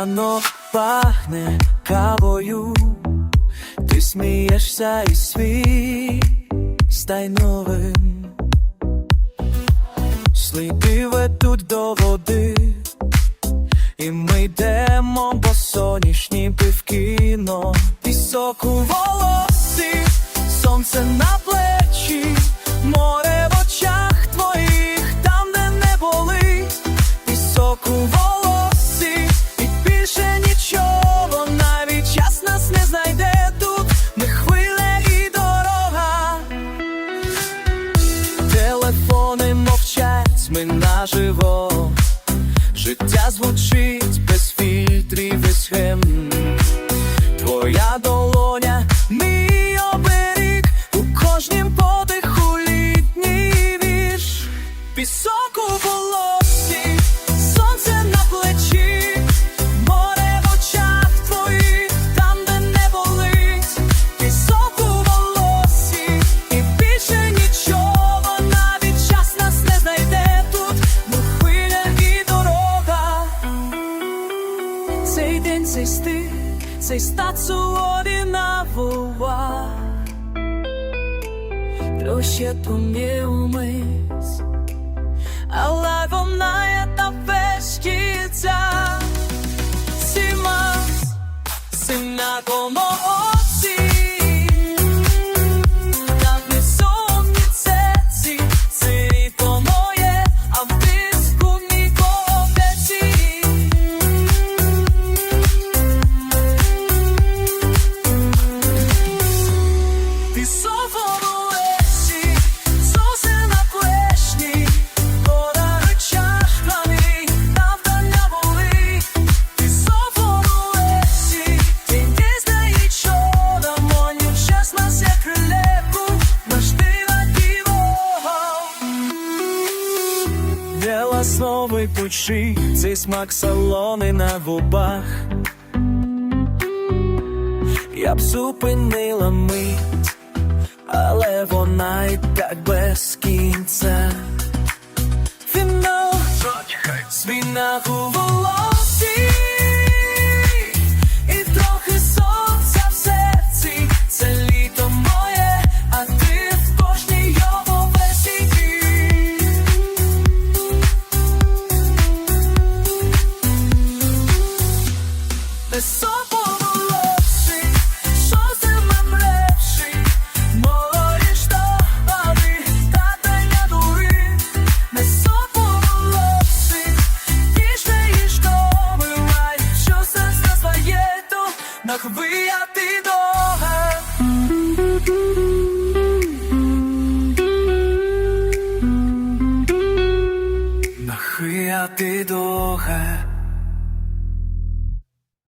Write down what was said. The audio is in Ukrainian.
Ранок пахне кавою, ти смієшся і світ стай новим. Сліди ведуть до води, і ми йдемо бо сонячні півкіно, Життя звучить без фільтрів і схем. Твоя долоня, мій оберіг, у кожнім подиху літній вірш, пісок у волосі, День, цей стиль, цей стат солодина вова. Проще помилуємось, але вона є та пешкіця. Дела знову пучі, цей смак салони на губах. Я б зупинила мить, але вона і так без кінця. Фінал, свіна у Нахвияти дога.